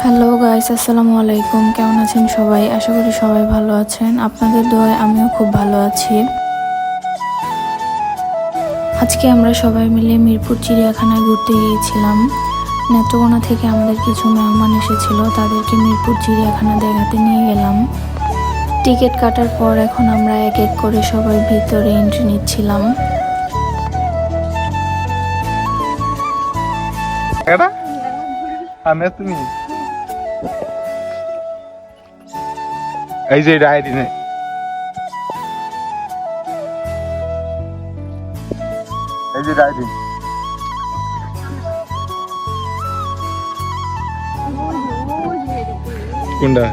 Hello guys, আসসালামু আলাইকুম। কেমন আছেন সবাই? আশা করি সবাই ভালো আছেন। আপনাদের দোয়ায় আমিও খুব ভালো আছি। আজকে আমরা সবাই মিলে মিরপুর চিড়িয়াখানায় ঘুরতে গিয়েছিলাম। নেত্রকোনা থেকে আমাদের কিছু মেহমান এসেছিল। তাদেরকে মিরপুর চিড়িয়াখানা দেখাতে নিয়ে গেলাম। টিকিট কাটার পর এখন আমরা এক এক করে সবাই ভিতরে এন্ট্রি নিচ্ছিলাম। এটা? আমি তুমি? এই যে এটা আইরিনে এই যে আইরিন কোনটা?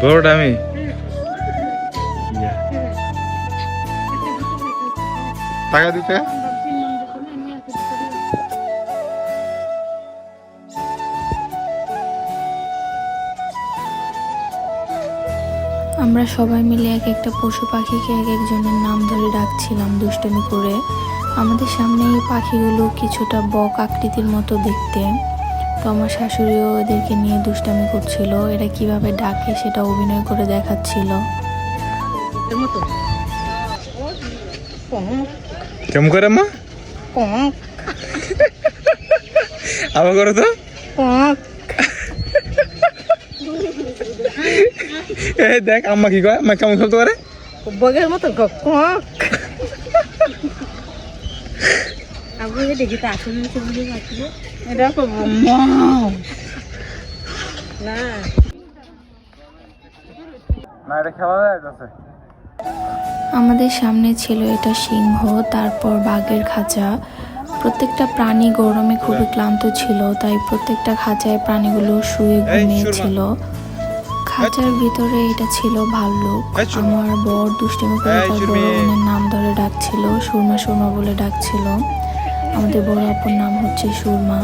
বড়টা আমি? টাকা দিতে? সবাই মিলে এক একটা পশু পাখিকে এক একজনের নাম ধরে ডাকছিলাম দুষ্টুমি করে। আমাদের সামনে এই পাখিগুলো কিছুটা বক আকৃতির মতো দেখতে। তো আমার শাশুড়িও এদেরকে নিয়ে দুষ্টামি করছিল এরা কীভাবে ডাকে সেটা অভিনয় করে দেখাচ্ছিল। কেমন করে মা? আবার করো তো। এই দেখ আম্মা কি কয়? আম্মা কেমন খেলতে পারে? বগের মতো কক আগে দেখি তো আসলে নিচে বুঝে এটা করব না। না এটা খেলা যায় আমাদের সামনে ছিল এটা সিংহ তারপর বাঘের খাঁচা। প্রত্যেকটা প্রাণী গরমে খুবই ক্লান্ত ছিল তাই প্রত্যেকটা খাঁচায় প্রাণীগুলো শুয়ে ঘুমিয়েছিল। খাঁচার ভিতরে এটা ছিল ভাল্লুক। আমার বর দুষ্টিমি করে বড় নাম ধরে ডাকছিল সুরমা সুরমা বলে ডাকছিল। আমাদের বড় আপুর নাম হচ্ছে সুরমা।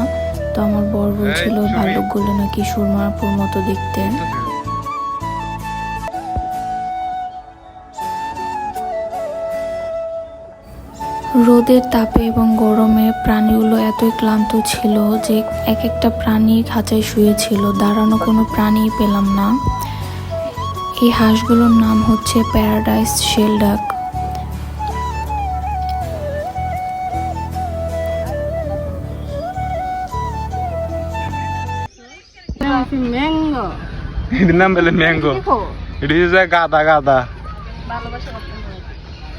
তো আমার বর বলছিল। ভাল্লুকগুলো নাকি সুরমা আপুর মতো দেখতে। রোদের তাপে এবং গরমে প্রাণীগুলো এতই ক্লান্ত ছিল যে এক একটা প্রাণী খাঁচায় শুয়েছিল। দাঁড়ানো কোনো প্রাণী পেলাম না। এই হাঁসগুলোর নাম হচ্ছে প্যারাডাইস শেলডাক ম্যাঙ্গো এটার নাম বলে ম্যাঙ্গো। এটা হচ্ছে গাদা গাদা।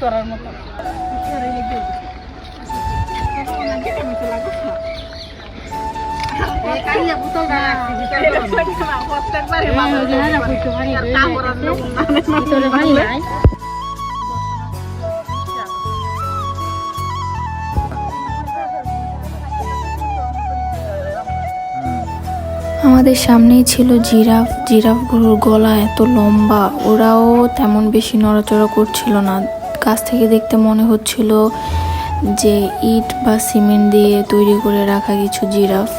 তোরার মতো। আমাদের সামনেই ছিল জিরাফ। জিরাফগুলোর গলা এত লম্বা, ওরাও তেমন বেশি নড়াচড়া করছিল না। কাছ থেকে দেখতে মনে হচ্ছিল যে ইট বা সিমেন্ট দিয়ে তৈরি করে রাখা কিছু জিরাফ।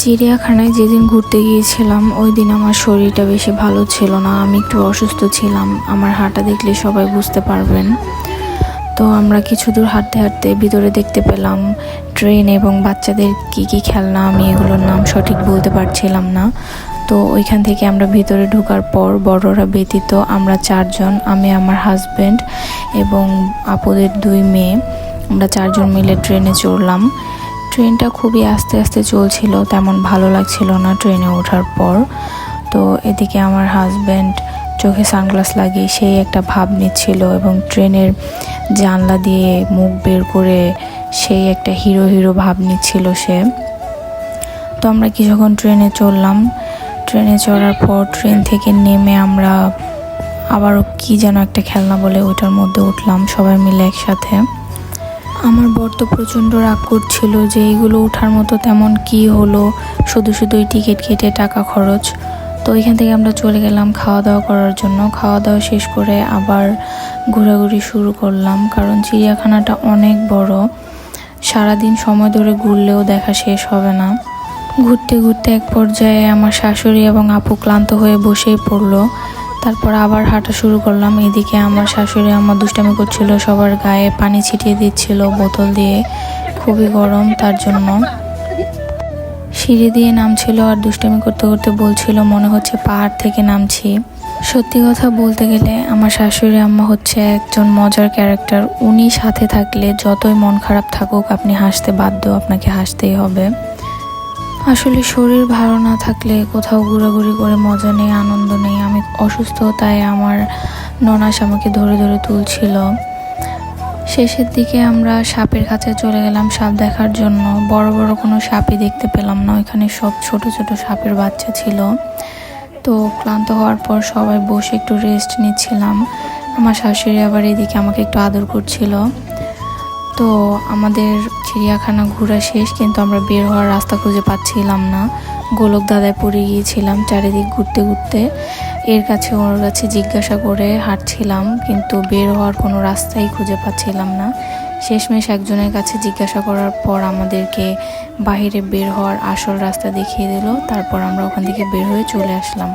চিড়িয়াখানায় যেদিন ঘুরতে গিয়েছিলাম ওই দিন আমার শরীরটা বেশি ভালো ছিল না। আমি একটু অসুস্থ ছিলাম। আমার হাঁটা দেখলে সবাই বুঝতে পারবেন। তো আমরা কিছু দূর হাঁটতে হাঁটতে ভিতরে দেখতে পেলাম, ট্রেন এবং বাচ্চাদের কি কি খেলনা, আমি এগুলোর নাম সঠিক বলতে পারছিলাম না। তো ওইখান থেকে আমরা ভিতরে ঢোকার পর বড়রা ব্যতীত আমরা চারজন, আমি, আমার হাজব্যান্ড এবং আপুদের দুই মেয়ে, আমরা চারজন মিলে ট্রেনে চড়লাম। ট্রেনটা খুবই আস্তে আস্তে চলছিল, তেমন ভালো লাগছিল না ট্রেনে ওঠার পর। তো এদিকে আমার হাজব্যান্ড চোখে সানগ্লাস লাগিয়ে সেই একটা ভাব নিচ্ছিল এবং ট্রেনের জানলা দিয়ে মুখ বের করে সেই একটা হিরো হিরো ভাব নিচ্ছিল সে। তো আমরা কিছুক্ষণ ট্রেনে চললাম ট্রেনে চড়ার পর ট্রেন থেকে নেমে আমরা আবারও কি যেন একটা খেলনা বলে ওইটার মধ্যে উঠলাম, সবাই মিলে একসাথে। আমার বর তো প্রচণ্ড রাগ করছিল যে এইগুলো ওঠার মতো তেমন কি হলো, শুধু শুধুই টিকিট কেটে টাকা খরচ। তো ওইখান থেকে আমরা চলে গেলাম খাওয়া দাওয়া করার জন্য। খাওয়া দাওয়া শেষ করে আবার ঘোরাঘুরি শুরু করলাম, কারণ চিড়িয়াখানাটা অনেক বড়। সারাদিন সময় ধরে ঘুরলেও দেখা শেষ হবে না। ঘুরতে ঘুরতে এক পর্যায়ে আমার শাশুড়ি এবং আপু ক্লান্ত হয়ে বসেই পড়ল। তারপর আবার হাঁটা শুরু করলাম। এদিকে আমার শাশুড়ি আমার দুষ্টামি করছিল, সবার গায়ে পানি ছিটিয়ে দিচ্ছিল, বোতল দিয়ে, খুবই গরম তার জন্য। সিঁড়ি দিয়ে নামছিল আর দুষ্টামি করতে করতে বলছিল, মনে হচ্ছে পাহাড় থেকে নামছি। সত্যি কথা বলতে গেলে আমার শাশুড়ি আম্মা হচ্ছে একজন মজার ক্যারেক্টার। উনি সাথে থাকলে যতই মন খারাপ থাকুক, আপনি হাসতে বাধ্য, আপনাকে হাসতেই হবে। আসলে শরীর ভালো না থাকলে কোথাও ঘোরাঘুরি করে মজা নেই, আনন্দ নেই। আমি অসুস্থ, তাই আমার ননাস আমাকে ধরে ধরে তুলছিল। শেষের দিকে আমরা সাপের কাছে চলে গেলাম সাপ দেখার জন্য। বড় বড় কোনো সাপই দেখতে পেলাম না, ওইখানে সব ছোট ছোট সাপের বাচ্চা ছিল। তো ক্লান্ত হওয়ার পর সবাই বসে একটু রেস্ট নিচ্ছিলাম। আমার শাশুড়ি আবার এদিকে আমাকে একটু আদর করছিল। তো আমাদের চিড়িয়াখানা ঘোরা শেষ, কিন্তু আমরা বের হওয়ার রাস্তা খুঁজে পাচ্ছিলাম না। গোলক দাদায় পড়ে গিয়েছিলাম চারিদিক ঘুরতে ঘুরতে। এর কাছে ওর কাছে জিজ্ঞাসা করে হাঁটছিলাম, কিন্তু বের হওয়ার কোনো রাস্তাই খুঁজে পাচ্ছিলাম না। শেষমেশ একজনের কাছে জিজ্ঞাসা করার পর আমাদেরকে বাইরে বের হওয়ার আসল রাস্তা দেখিয়ে দিল। তারপর আমরা ওখান থেকে বের হয়ে চলে আসলাম।